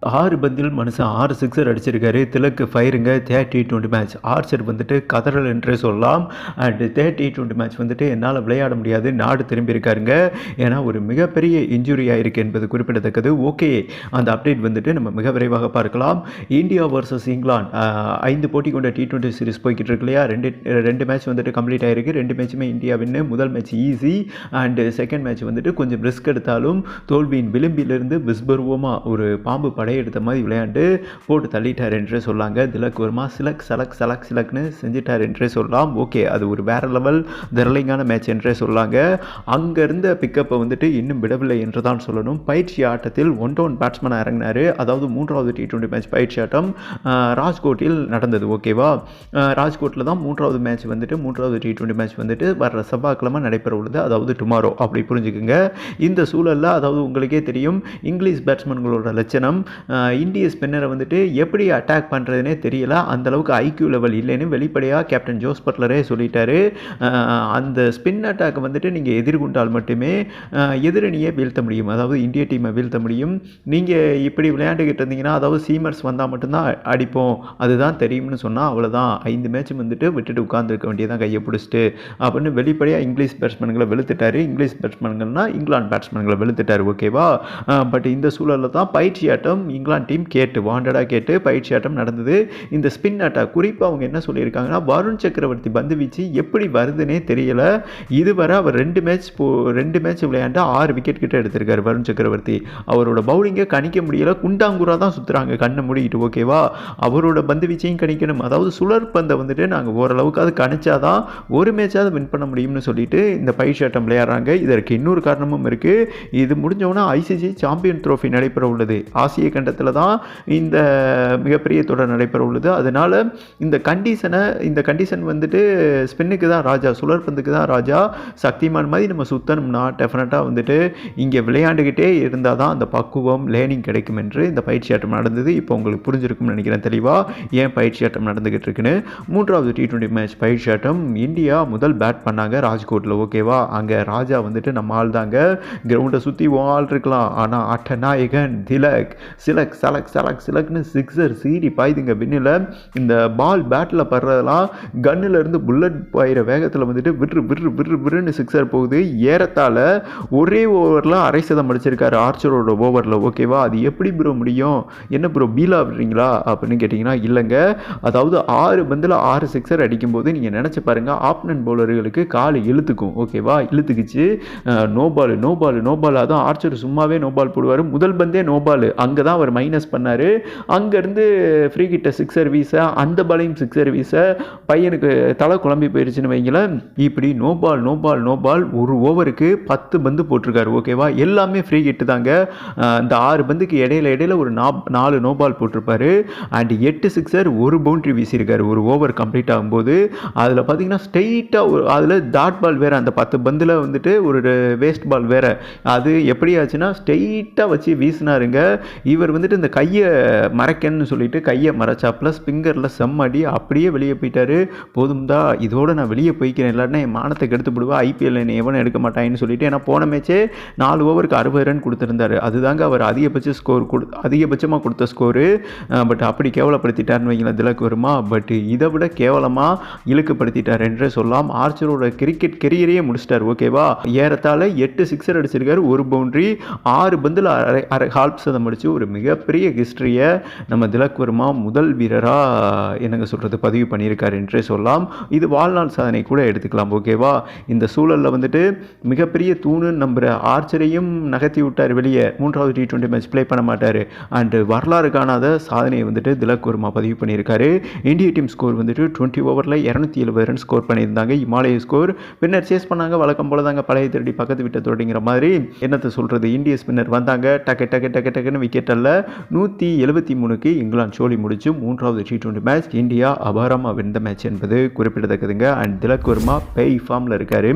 ஆறு பந்தில் மனுஷன் ஆறு சிக்ஸர் அடிச்சிருக்காரு. திலக்கு ஃபயருங்க தேர்ட்டி டுவெண்ட்டி மேட்ச் ஆர்ச்சர் வந்துட்டு கதறல் என்றே சொல்லலாம். அண்ட் தேர்ட்டி டுவெண்ட்டி மேட்ச் வந்துட்டு என்னால் விளையாட முடியாது. நாடு திரும்பியிருக்காருங்க. ஏன்னா ஒரு மிகப்பெரிய இன்ஜுரி ஆயிருக்கு என்பது குறிப்பிடத்தக்கது. ஓகே அந்த அப்டேட் வந்துட்டு நம்ம மிக விரைவாக பார்க்கலாம். India versus England. ஐந்து போட்டி கொண்ட டி டுவெண்ட்டி சீரிஸ் போய்கிட்டு இருக்கு இல்லையா? ரெண்டு ரெண்டு மேட்ச் வந்துட்டு கம்ப்ளீட் ஆயிருக்கு. ரெண்டு மேட்சுமே இந்தியா வின்னு முதல் match easy and second match வந்துட்டு கொஞ்சம் ரிஸ்க் எடுத்தாலும் தோல்வியின் விளிம்பிலிருந்து விஸ்பருவமாக ஒரு பாம்பு படையெடுத்த மாதிரி விளையாண்டு போட்டு தள்ளிட்டார் என்றே சொல்லாங்க. திலக் வர்மா சிலக் சலக் சலக் சிலக்னு செஞ்சிட்டார் என்றே சொல்லலாம் ஓகே அது ஒரு வேற லெவல் திரளிங்கான மேட்ச் என்றே சொல்லாங்க. அங்கே இருந்த பிக்கப்பை வந்துட்டு இன்னும் விடவில்லை என்று தான் சொல்லணும். பயிற்சி ஆட்டத்தில் ஒன் டவுன் பேட்ஸ்மேனாக இறங்கினார். அதாவது மூன்றாவது டி டுவெண்ட்டி மேட்ச் பயிற்சி ஆட்டம் ராஜ்கோட்டில் நடந்தது. ஓகேவா? ராஜ்கோட்டில் தான் மூன்றாவது மேட்ச் வந்துட்டு மூன்றாவது டி டுவெண்ட்டி மேட்ச் வந்துட்டு வர்ற செவ்வாய்க்கிழமை நடைபெற உள்ளது. அதாவது டுமாரோ அப்படி புரிஞ்சுக்குங்க. இந்த சூழலில் அதாவது உங்களுக்கே தெரியும் இங்கிலீஷ் பேட்ஸ்மேன்களோட லட்சணம் இந்திய ஸ்பின்னரை வந்துட்டு எப்படி அட்டாக் பண்ணுறதுனே தெரியல. அந்த அளவுக்கு ஐக்யூ லெவல் இல்லைன்னு வெளிப்படையாக கேப்டன் ஜோஸ் பட்லரே சொல்லிட்டாரு. அந்த ஸ்பின் அட்டாக் வந்துட்டு நீங்கள் எதிர்கொண்டால் மட்டுமே எதிரணியை வீழ்த்த முடியும். அதாவது இந்திய டீமை வீழ்த்த முடியும். நீங்கள் இப்படி விளையாண்டுக்கிட்டு இருந்தீங்கன்னா அதாவது சீமர்ஸ் வந்தால் மட்டும்தான் அடிப்போம். அதுதான் தெரியும்னு சொன்னால் அவ்வளோதான் ஐந்து மேட்ச் வந்துட்டு விட்டுட்டு உட்காந்துருக்க வேண்டியதான் கையை பிடிச்சிட்டு அப்படின்னு வெளிப்படையாக இங்கிலீஷ் பேட்ஸ்மேன்களை வெளுத்துட்டார். இங்கிலீஷ் பேட்ஸ்மேன்கள்னால் இங்கிலாந்து பேட்ஸ்மேன்களை வெளுத்துட்டார் ஓகேவா பட் இந்த சூழலில் தான் பயிற்சி ஆட்டம் இங்கிலாந்து டீம் கேட்டு வாண்டடாக கேட்டு பயிற்சி ஆட்டம் நடந்தது. இந்த ஸ்பின் அட்டாக் குறிப்பாக அவங்க என்ன சொல்லியிருக்காங்கன்னா வருண் சக்கரவர்த்தி பந்து வீச்சு எப்படி வருதுன்னே தெரியல. இதுவரை அவர் ரெண்டு மேட்ச் போ ரெண்டு மேட்ச் விளையாண்டு ஆறு விக்கெட் கிட்ட எடுத்திருக்காரு வருண் சக்கரவர்த்தி. அவரோட பவுலிங்கை கணிக்க முடியல. குண்டாங்குரா தான் சுற்றுறாங்க கண்ணை மூடிக்கிட்டு ஓகேவா அவரோட பந்து வீச்சையும் கணிக்கணும். அதாவது சுழற் பந்தை வந்துட்டு நாங்கள் ஓரளவுக்கு அது கணிச்சாதான் ஒரு மேட்சாவது வின் பண்ண முடியும்னு சொல்லிட்டு இந்த பயிற்சி ஆட்டம் விளையாடுறாங்க. இதற்கு இன்னொரு காரணமும் இருக்குது இது முடிஞ்சவொன்னே ஐசிசி சாம்பியன் ட்ரோஃபி நடைபெற உள்ளது. ஆசிய கண்டத்தில் தான் இந்த மிகப்பெரிய தொடர் நடைபெற உள்ளது அதனால் இந்த கண்டிஷனை இந்த கண்டிஷன் வந்துட்டு ஸ்பின்னுக்கு தான் ராஜா சுழற்பந்துக்கு தான் ராஜா சக்திமான் மாதிரி நம்ம சுத்தணும்னா டெஃபினட்டாக வந்துட்டு இங்கே விளையாண்டுக்கிட்டே இருந்தால் தான் அந்த பக்குவம் லேர்னிங் கிடைக்கும் என்று இந்த பயிற்சி ஆட்டம் நடந்தது. இப்போ உங்களுக்கு புரிஞ்சிருக்கும்னு நினைக்கிறேன் தெளிவாக ஏன் பயிற்சி ஆட்டம் நடந்துக்கிட்டு இருக்குன்னு? மூன்றாவது டி ட்வெண்ட்டி மேட்ச் பயிற்சி ஆட்டம். இந்தியா முதல் பேட் பண்ணாங்க ராஜ்கோட்டில் ஓகேவா அங்கே ராஜா வந்துட்டு நம்ம ஆள் தாங்க கிரவுண்டை சுற்றி ஆள் இருக்கலாம் ஆனால் அட்டநாயகன் திலக் சிலக் சலக் சலக் சிலக்னு சிக்ஸர் சீரி பாய்துங்க பின்னில் இந்த பால் பேட்டில் படுறதெல்லாம் கன்னில் இருந்து புல்லட் பாயிற வேகத்தில் வந்துட்டு விற்று விற்று விற்று விறுன்னு சிக்ஸர் போகுது. ஏறத்தாழ ஒரே ஓவரில் அரை சதம் அடிச்சிருக்காரு ஆர்ச்சரோட ஓவரில் ஓகேவா? அது எப்படி ப்ரோ முடியும்? என்ன ப்ரோ பீலா விடுறீங்களா அப்படின்னு கேட்டிங்கன்னா இல்லைங்க. அதாவது ஆறு பந்தில் ஆறு சிக்ஸர் அடிக்கும்போது நீங்கள் நினச்சி பாருங்கள் ஆப்னன் பவுலர்களுக்கு கால் இழுத்துக்கும் ஓகேவா? இழுத்துக்குச்சு. No ball no ball no ball அதான் ஆர்ச்சர் சும்மாவே நோ பால் போடுவார். முதல் பந்தே நோ பால் அங்கே தான் அவர் மைனஸ் பண்ணார். அங்கேருந்து ஃப்ரீ கிட்ட சிக்ஸர் வீச அந்த பாலையும் சிக்ஸர் வீச பையனுக்கு தலை குழம்பி போயிடுச்சுன்னு வைங்களேன் இப்படி no ball no ball no ball ஒரு ஓவருக்கு பத்து பந்து போட்டிருக்காரு ஓகேவா எல்லாமே ஃப்ரீ கிட்டு தாங்க. இந்த ஆறு பந்துக்கு இடையில இடையில ஒரு நா நாலு நோ பால் போட்டிருப்பாரு. அண்ட் எட்டு சிக்ஸர் ஒரு பவுண்ட்ரி வீசியிருக்காரு ஒரு ஓவர் கம்ப்ளீட் ஆகும்போது. அதில் பார்த்தீங்கன்னா ஸ்ட்ரெயிட்டாக ஒரு அதில் டாட் பால் வேறு அந்த பத்து பந்தில் வந்துட்டு ஒரு வேஸ்ட் பால் வேறு. அது எப்படி ஆச்சுன்னா ஸ்ட்ரெயிட்டாக வச்சு வீசினாருங்க. இவர் வந்துட்டு இந்த கையை மறைக்கன்னு சொல்லிட்டு கையை மறைச்சா ப்ளஸ் ஃபிங்கரில் செம்மடி அப்படியே வெளியே போயிட்டாரு. போதும்தா இதோட நான் வெளியே போய்க்கிறேன். இல்லாட்டினா என் மானத்தை கெடுத்து விடுவேன் ஐபிஎல் என்னை எவனும் எடுக்க மாட்டாங்கன்னு சொல்லிட்டு ஏன்னா போன மேட்ச்சே நாலு ஓவருக்கு அறுபது ரன் கொடுத்துருந்தாரு. அதுதாங்க அவர் அதிகபட்ச ஸ்கோர் கொடு அதிகபட்சமாக கொடுத்த ஸ்கோரு பட் அப்படி கேவலப்படுத்திட்டாருன்னு வைங்களேன் திலக் வருமா. பட் இதை விட கேவலமாக இழுக்குப்படுத்திட்டார் என்றே சொல்லலாம். ஆர்ச்சரோட கிரிக்கெட் கெரியரையே முடிச்சிட்டார் ஓகேவா ஏறத்தாழ எட்டு சிக்ஸர் அடிச்சிருக்காரு ஒரு பவுண்ட்ரி ஆறு பந்தில் அரை அரை ஹால்ப் சதம் அடித்து ஒரு மிகப்பெரிய ஹிஸ்ட்ரியை நம்ம திலக் வர்மா முதல் வீரராக என்னங்க சொல்கிறது பதிவு பண்ணியிருக்காரு என்றே சொல்லலாம். இது வாழ்நாள் சாதனை கூட எடுத்துக்கலாம் ஓகேவா இந்த சூழலில் வந்துட்டு மிகப்பெரிய தூணுன்னு நம்புகிற ஆர்ச்சரையும் நகர்த்தி விட்டார் வெளியே. மூன்றாவது டி டுவெண்ட்டி மேட்ச் ப்ளே பண்ண மாட்டார். அண்டு வரலாறு காணாத சாதனையை வந்துட்டு திலக் வர்மா பதிவு பண்ணியிருக்காரு. இந்திய டீம் ஸ்கோர் வந்துட்டு டுவெண்ட்டி ஓவரில் இரநூத்தி எழுபது ரன் ஸ்கோர் பண்ணியிருந்தாங்க. இமாலய ஸ்கோர் பின்னர் சேஸ் பண்ணாங்க. வழக்கம் போல தாங்க பழைய திருடி பக்கத்து விட்ட தொடங்கிற மாதிரி. என்னத்தை சொல்கிறது இந்திய ஸ்பின்னர் வந்தாங்க. டக்கு டக்கு டக்கு டக்குன்னு விக்கெட் அல்ல நூற்றி எழுபத்தி மூணுக்கு இங்கிலாந்து சோழி முடிச்சு மூன்றாவது டி டுவெண்ட்டி மேட்ச் இந்தியா அபாரமாக வென்ற மேட்ச் என்பது குறிப்பிடத்தக்கதுங்க. அண்ட் திலக் வர்மா பெய் ஃபார்மில் இருக்கார்.